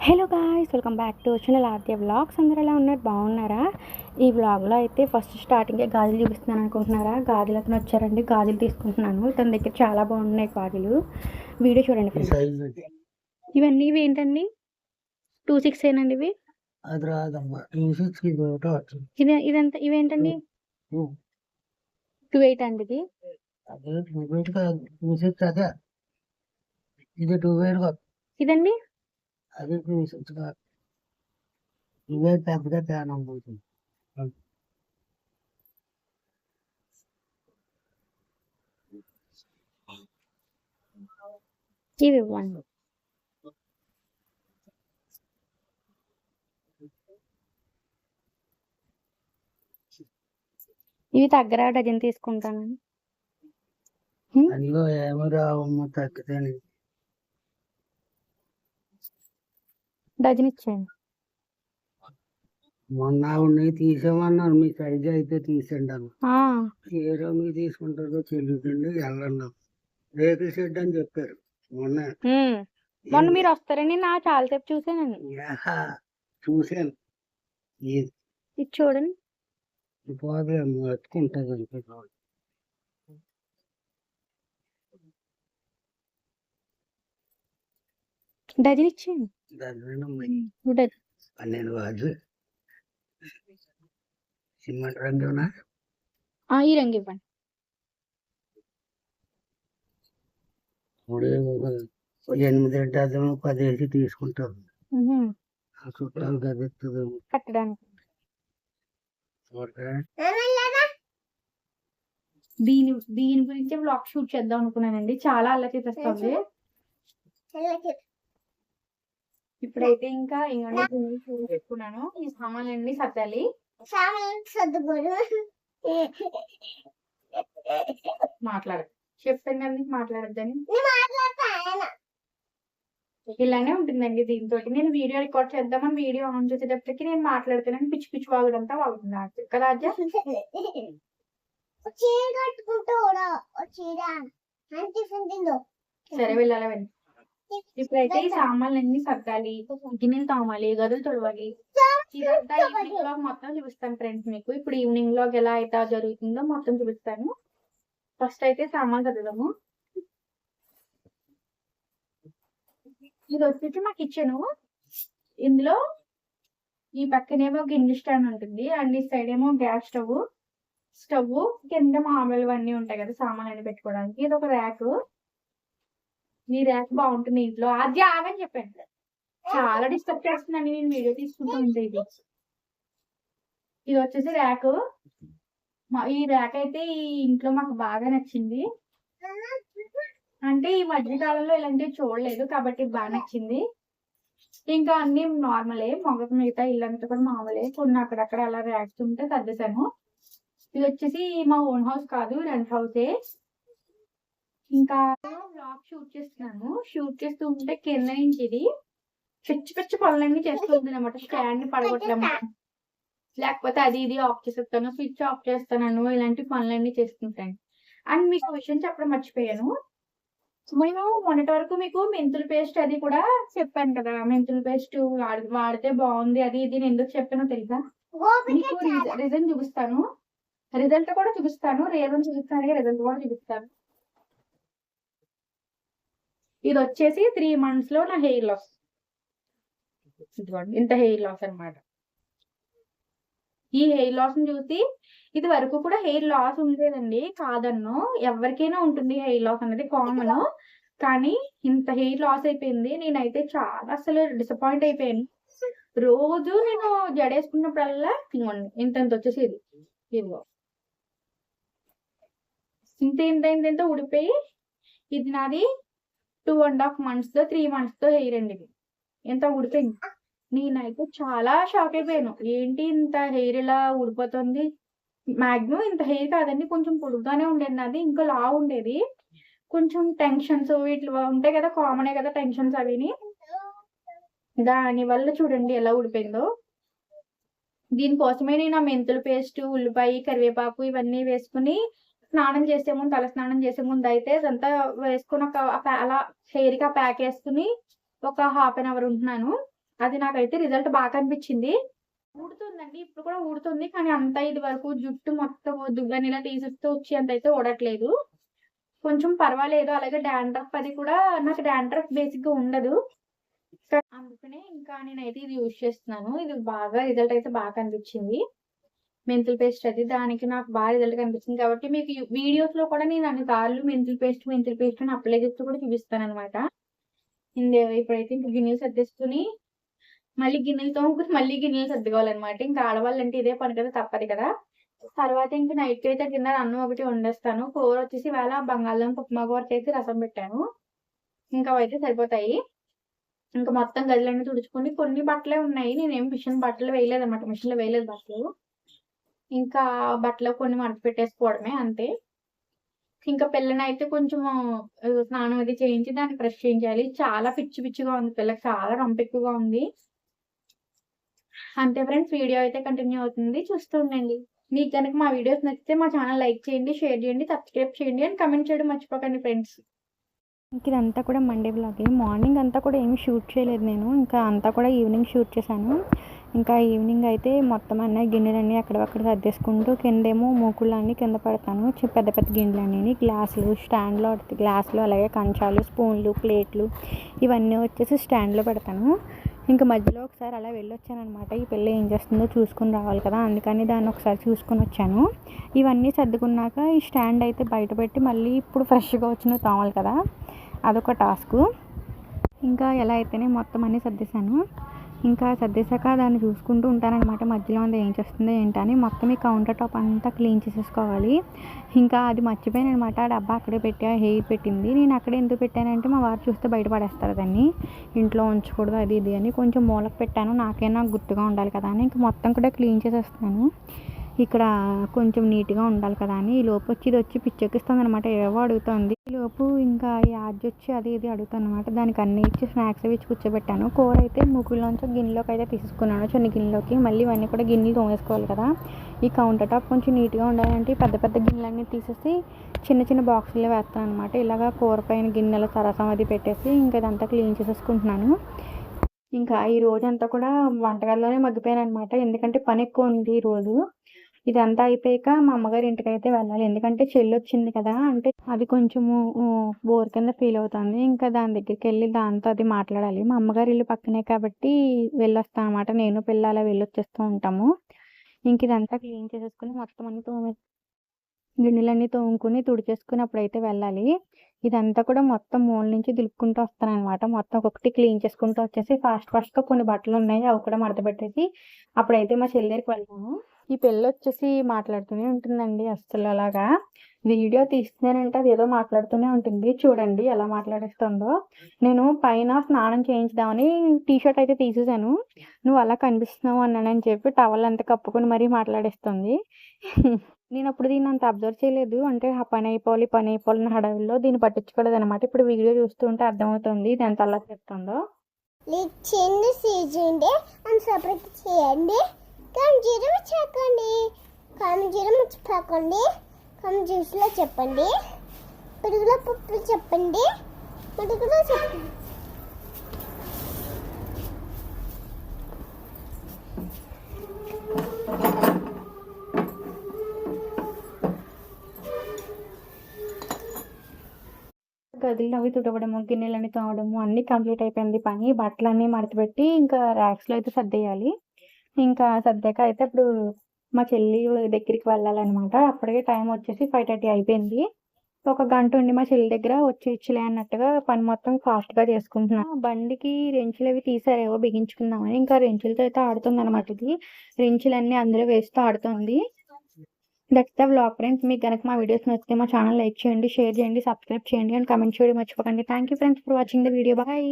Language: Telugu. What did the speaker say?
Hello guys welcome back to వచ్చిన ఆద్య వ్లాగ్స్ అందరూ ఎలా ఉన్నారు? బాగున్నారా? ఈ వ్లాగ్లో అయితే ఫస్ట్ స్టార్టింగే గాజులు చూపిస్తున్నాను అనుకుంటున్నారా? గాజులు అతను వచ్చారండి. గాజులు తీసుకుంటున్నాను. తన దగ్గర చాలా బాగున్నాయి గాజులు. వీడియో చూడండి ఇవన్నీ ఇవి ఏంటండి? టూ సిక్స్ ఏనండి ఇవి? ఇదంతా ఇవేంటండి టూ ఎయిట్ అండి ఇది. ఇదండి? కాదు ఇవే పెద్దగా తేడా ఇవి ఇవ్వండి ఇవి తగ్గరా డజన్ తీసుకుంటాను అందులో ఏమో రావమ్మ తగ్గితేనే డజన్ ఇచ్చేయండి. మొన్న ఉన్నాయి తీసామన్నారు మీ సైజ్ అయితే తీసండి అన్న ఆ, ఏ రంగు తీసుకుంటారో తెలియదండి వెళ్ళండి. రేకుల షెడ్ అని చెప్పారు మొన్న. మొన్న మీరు వస్తారని నా చాలాసేపు చూసానండి. యాహా, చూశాను. ఇది చూడండి. పోదే ఎత్తుకుంటుంది డజన్ ఇచ్చేయండి. పన్నెండు సిమెంట్ రంగునా? ఆ, ఈ రంగు ఇవ్వండి. మూడు ఒక ఎనిమిది డజన్ పది వేసి తీసుకుంటారు చుట్టాలు గదెత్తుంది కట్టడానికి. దీని దీని గురించి బ్లాగ్ షూట్ చేద్దాం అనుకున్నానండి. చాలా అల్ల చేసేస్తుంది. ఇప్పుడైతే ఇంకా పెట్టుకున్నాను ఈ సామాన్లన్నీ సర్దాలి. మాట్లాడ. చెప్పాను కదా నీకు మాట్లాడద్దని. ఇలానే ఉంటుందండి దీంతో. నేను వీడియో రికార్డ్ చేద్దామని వీడియో ఆన్ చేసేటప్పటికి నేను మాట్లాడుతున్నాను పిచ్చి పిచ్చి వాగుడంతా వాగుతుంది నాకు కదా అజ్జా సరే వెళ్ళాలి వెళ్ళి. ఇప్పుడైతే ఈ సామాన్లన్నీ సర్దాలి. గిన్నెలు తోమాలి గదులు తొడవాలి. ఇదంతా ఈవినింగ్ మొత్తం చూపిస్తాను ఫ్రెండ్స్ మీకు. ఇప్పుడు ఈవినింగ్లో ఎలా అయితే జరుగుతుందో మొత్తం చూపిస్తాను. ఫస్ట్ అయితే సామాన్ సర్దుదాము. ఇది వచ్చేసి మా కిచెన్ ఇందులో ఈ పక్కనేమో గిన్నె స్టాండ్ ఉంటుంది. అండ్ ఈ సైడ్ ఏమో గ్యాస్ స్టవ్. స్టవ్ కింద మామూలు అన్నీ ఉంటాయి కదా సామాన్ అన్ని పెట్టుకోవడానికి. ఇది ఒక ర్యాక్ ఈ ర్యాక్ బాగుంటుంది ఇంట్లో. అది ఆగని చెప్పాను. చాలా డిస్టర్బ్ చేస్తుందండి. నేను వీడియో తీసుకుంటూ ఉంటే ఇది ఇది వచ్చేసి ర్యాక్. ఈ ర్యాక్ అయితే ఈ ఇంట్లో మాకు బాగా నచ్చింది. అంటే ఈ మధ్యకాలంలో ఇలాంటివి చూడలేదు కాబట్టి బాగా నచ్చింది. ఇంకా అన్ని నార్మలే. మొగ మిగతా ఇల్లంతా కూడా మామూలే. కొన్ని అక్కడక్కడ అలా ర్యాక్స్ ఉంటే సర్దేశాను ఇది వచ్చేసి మా ఓన్ హౌస్ కాదు రెంట్ హౌసే. ఇంకా బ్లాగ్ షూట్ చేస్తున్నాను. షూట్ చేస్తూ ఉంటే కింద నుంచి ఇది పిచ్చి పిచ్చి పనులన్నీ చేస్తుంది అనమాట స్టాండ్ పడగొట్టలేము లేకపోతే అది ఇది ఆఫ్ చేసేస్తాను. స్విచ్ ఆఫ్ చేస్తాను ఇలాంటి పనులన్నీ చేస్తుంటాను అండ్ మీకు విషయం చెప్పడం మర్చిపోయాను. మేము మొన్నటి వరకు మీకు మెంతుల పేస్ట్ అది కూడా చెప్పాను కదా. మెంతుల పేస్ట్ వాడితే బాగుంది. అది ఇది నేను ఎందుకు చెప్పానో తెలుసా? మీకు రిజల్ట్ చూపిస్తాను. రిజల్ట్ కూడా చూపిస్తాను. రీజన్ చూపిస్తాను. రిజల్ట్ కూడా చూపిస్తాను. ఇది వచ్చేసి త్రీ మంత్స్లో నా హెయిర్ లాస్ ఇదిగోండి. ఇంత హెయిర్ లాస్ అన్నమాట. ఈ హెయిర్ లాస్ని చూసి ఇది వరకు కూడా హెయిర్ లాస్ ఉండేదండి కాదన్ను ఎవరికైనా ఉంటుంది హెయిర్ లాస్ అనేది కామన్ కానీ ఇంత హెయిర్ లాస్ అయిపోయింది. నేనైతే చాలా అసలు డిసప్పాయింట్ అయిపోయాను. రోజు నేను జడేసుకున్నప్పుడల్లా ఇంత ఇంత వచ్చేసి ఇది ఇదిగో. ఇంత ఇంత ఇంత ఇంత ఊడిపోయి ఇది నాది టూ అండ్ హాఫ్ మంత్స్తో త్రీ మంత్స్తో హెయిర్ అండి ఇది. ఎంత ఊడిపోయింది నేనైతే చాలా షాక్ అయిపోయాను. ఏంటి ఇంత హెయిర్ ఇలా ఊడిపోతుంది? మాక్సిమం ఇంత హెయిర్ కాదండి కొంచెం పొడుగ్గానే ఉండేది నాది ఇంకా లా ఉండేది. కొంచెం టెన్షన్స్ ఇట్లా ఉంటాయి కదా కామనే కదా టెన్షన్స్ అవిని. దాని వల్ల చూడండి ఎలా ఊడిపోయిందో. దీనికోసమే నేను ఆ మెంతుల పేస్ట్ ఉల్లిపాయ కరివేపాకు ఇవన్నీ వేసుకుని స్నానం చేసే ముందు తల స్నానం చేసే ముందు అయితే ఇదంతా వేసుకుని ఒక అలా హెయిర్గా ప్యాక్ వేసుకుని ఒక హాఫ్ అన్ అవర్ ఉంటున్నాను. అది నాకైతే రిజల్ట్ బాగా అనిపించింది ఊడుతుందండి ఇప్పుడు కూడా ఊడుతుంది కానీ అంత ఇది వరకు జుట్టు మొత్తం దువ్వని ఇలా తీసేస్తూ వచ్చి అంత అయితే ఊడట్లేదు. కొంచెం పర్వాలేదు అలాగే డాండ్రఫ్ అది కూడా నాకు డాండ్రఫ్ బేసిక్గా ఉండదు. అందుకనే ఇంకా నేనైతే ఇది యూజ్ చేస్తున్నాను. ఇది బాగా రిజల్ట్ అయితే బాగా అనిపించింది మెంతుల్ పేస్ట్ అది దానికి నాకు బాగా రిజల్ట్ కనిపించింది కాబట్టి మీకు వీడియోస్లో కూడా నేను అన్ని సార్లు మెంతుల్ పేస్ట్ మెంతుల్ పేస్ట్ అని అప్లై చేస్తూ కూడా చూపిస్తాను అనమాట ఇప్పుడైతే ఇంక గిన్నెలు సర్దేసుకుని మళ్ళీ గిన్నెలు తోముకుని మళ్ళీ గిన్నెలు సర్దుకోవాలన్నమాట. ఇంకా ఆడవాళ్ళంటే ఇదే పని కదా తప్పదు కదా. తర్వాత ఇంక నైట్ అయితే డిన్నర్ అన్నం ఒకటి వండేస్తాను. కూర వచ్చేసి వేళ బంగాళదుంప ఉప్మా కూర చేసి రసం పెట్టాను. ఇంకా అయితే సరిపోతాయి. ఇంకా మొత్తం గదిలన్నీ తుడుచుకుని కొన్ని బట్టలే ఉన్నాయి. నేనేం మిషన్ బట్టలు వేయలేదు అనమాట మిషన్లో వేయలేదు బట్టలు. ఇంకా బట్టలు కొన్ని మడత పెట్టేసుకోవడమే అంతే. ఇంకా పిల్లని అయితే కొంచెం స్నానం అది చేయించి దాన్ని బ్రష్ చేయించాలి. చాలా పిచ్చి పిచ్చిగా ఉంది పిల్లకి చాలా రంపు ఉంది. అంతే ఫ్రెండ్స్ వీడియో అయితే కంటిన్యూ అవుతుంది. చూస్తూ ఉండండి. మీకు కనుక మా వీడియోస్ నచ్చితే మా ఛానల్ లైక్ చేయండి షేర్ చేయండి సబ్స్క్రైబ్ చేయండి అండ్ కమెంట్ చేయడం మర్చిపోకండి ఫ్రెండ్స్. ఇంక ఇదంతా కూడా మండే బ్లాగే. మార్నింగ్ అంతా కూడా ఏమి షూట్ చేయలేదు నేను. ఇంకా అంతా కూడా ఈవినింగ్ షూట్ చేశాను. ఇంకా ఈవినింగ్ అయితే మొత్తం అన్నీ గిన్నెలన్నీ అక్కడక్కడ సర్దేసుకుంటూ కిందేమో మూకుళ్ళన్నీ కింద పెడతాను. పెద్ద పెద్ద గిన్నెలన్నీ గ్లాసులు స్టాండ్లో గ్లాసులు అలాగే కంచాలు స్పూన్లు ప్లేట్లు ఇవన్నీ వచ్చేసి స్టాండ్లో పెడతాను. ఇంకా మధ్యలో ఒకసారి అలా వెళ్ళొచ్చానమాట ఈ పిల్ల ఏం చేస్తుందో చూసుకుని రావాలి కదా అందుకని దాన్ని ఒకసారి చూసుకుని వచ్చాను. ఇవన్నీ సర్దుకున్నాక ఈ స్టాండ్ అయితే బయట పెట్టి మళ్ళీ ఇప్పుడు ఫ్రెష్గా వచ్చిన తోమాలి కదా అదొక టాస్క్. ఇంకా ఎలా అయితేనే మొత్తం అన్నీ సర్దేశాను. ఇంకా సర్దేశాక దాన్ని చూసుకుంటూ ఉంటానన్నమాట. మధ్యలో ఉంది ఏం చేస్తుందో ఏంటని మొత్తం ఈ కౌంటర్ టాప్ అంతా క్లీన్ చేసేసుకోవాలి. ఇంకా అది మర్చిపోయాను అనమాట ఆ డబ్బా అక్కడే పెట్టి హెయిర్ పెట్టింది. నేను అక్కడే ఎందుకు పెట్టానంటే మా వారు చూస్తే బయటపడేస్తారు దాన్ని. ఇంట్లో ఉంచకూడదు అది ఇది అని. కొంచెం మూలకు పెట్టాను. నాకైనా గుర్తుగా ఉండాలి కదా అని. ఇంకా మొత్తం కూడా క్లీన్ చేసేస్తున్నాను. ఇక్కడ కొంచెం నీట్గా ఉండాలి కదా అని. ఈ లోపు వచ్చి ఇది వచ్చి పిచ్చెక్కిస్తుంది అనమాట ఏవో అడుగుతుంది. ఈ లోపు ఇంకా ఈ వచ్చి అది ఇది అడుగుతాను అనమాట దానికి అన్ని ఇచ్చి స్నాక్స్ అవి ఇచ్చి కూర్చోబెట్టాను. కూర అయితే ముగ్గులోంచి గిన్నెలోకి అయితే తీసుకున్నాను. చిన్న గిన్నెలోకి. మళ్ళీ ఇవన్నీ కూడా గిన్నెలు తోమేసుకోవాలి కదా. ఈ కౌంటర్ టాప్ కొంచెం నీట్గా ఉండాలంటే పెద్ద పెద్ద గిన్నెలన్నీ తీసేసి చిన్న చిన్న బాక్సుల్లో వేస్తాను అనమాట ఇలాగా కూర పైన గిన్నెల సరసం అది పెట్టేసి ఇంకా ఇదంతా క్లీన్ చేసేసుకుంటున్నాను. ఇంకా ఈ రోజంతా కూడా వంటగదిలోనే మగ్గిపోయాను అనమాట ఎందుకంటే పని ఎక్కువ ఉంది ఈ రోజు. ఇదంతా అయిపోయాక మా అమ్మగారి ఇంటికి అయితే వెళ్ళాలి. ఎందుకంటే చెల్లి వచ్చింది కదా అంటే అది కొంచెము బోర్ కింద ఫీల్ అవుతుంది. ఇంకా దాని దగ్గరికి వెళ్ళి దాంతో అది మాట్లాడాలి. మా అమ్మగారి ఇల్లు పక్కనే కాబట్టి వెళ్ళొస్తాను అనమాట నేను పిల్ల అలా వెళ్ళొచ్చేస్తూ ఉంటాము. ఇంక ఇదంతా క్లీన్ చేసేసుకుని మొత్తం అన్ని తోమే గిన్నెలన్నీ తోముకుని తుడిచేసుకుని అప్పుడైతే వెళ్ళాలి. ఇదంతా కూడా మొత్తం మూల నుంచి దులుపుకుంటూ వస్తాను అనమాట మొత్తం ఒక్కొక్కటి క్లీన్ చేసుకుంటూ వచ్చేసి ఫాస్ట్ ఫాస్ట్గా కొన్ని బట్టలు ఉన్నాయి. అవి కూడా మడత పెట్టేసి అప్పుడైతే మా చెల్లి దగ్గరికి వెళ్తాను ఈ పిల్ల వచ్చేసి మాట్లాడుతూనే ఉంటుందండి అస్సలు అలాగా. వీడియో తీస్తున్నానంటే అది ఏదో మాట్లాడుతూనే ఉంటుంది. చూడండి ఎలా మాట్లాడేస్తుందో. నేను పైన స్నానం చేయించుదామని టీ షర్ట్ అయితే తీసేసాను నువ్వు అలా కనిపిస్తున్నావు అన్నానని చెప్పి టవల్ అంతా కప్పుకొని మరీ మాట్లాడేస్తుంది. నేను అప్పుడు దీన్ని అంత అబ్జర్వ్ చేయలేదు. అంటే ఆ పని అయిపోవాలి పని అయిపోవాలి అన్న హడావిల్లో దీన్ని పట్టించుకోలేదు అనమాట ఇప్పుడు వీడియో చూస్తుంటే అర్థమవుతుంది ఇది ఎంత అలా చెప్తుందో చేయండి చేయండి. అండ్ జీరం చేయండి కామెంట్ జీరం మర్చిపోకండి. కామెంట్ జ్యూస్లో చెప్పండి. పిడుగుల పప్పులు చెప్పండి. పిడుగులో చెప్పండి. గదులు అవి తుడవడము గిన్నెలన్నీ తోవడము అన్నీ కంప్లీట్ అయిపోయింది పని. బట్టలన్నీ మడతపెట్టి ఇంకా ర్యాక్స్లో అయితే సర్దేయాలి. ఇంకా సర్దాక అయితే ఇప్పుడు మా చెల్లి దగ్గరికి వెళ్ళాలన్నమాట. అప్పటికే టైం వచ్చేసి ఫైవ్ థర్టీ అయిపోయింది. ఒక గంట ఉండి మా చెల్లి దగ్గర వచ్చి ఇచ్చలే అన్నట్టుగా పని మొత్తం ఫాస్ట్గా చేసుకుంటున్నాను బండికి రెంచులు అవి తీసారేవో బిగించుకుందామని ఇంకా రెంచులతో అయితే ఆడుతుంది అనమాట ఇది. రెంచులన్నీ అందులో వేస్తూ ఆడుతుంది. దట్స్ ద వ్లాగ్ ఫ్రెండ్స్ మీకు కనుక మా వీడియోస్ నచ్చితే మా ఛానల్ లైక్ చేయండి షేర్ చేయండి సబ్స్క్రైబ్ చేయండి అండ్ కమెంట్ చేయడం మర్చిపోకండి. Thank you friends for watching the video bye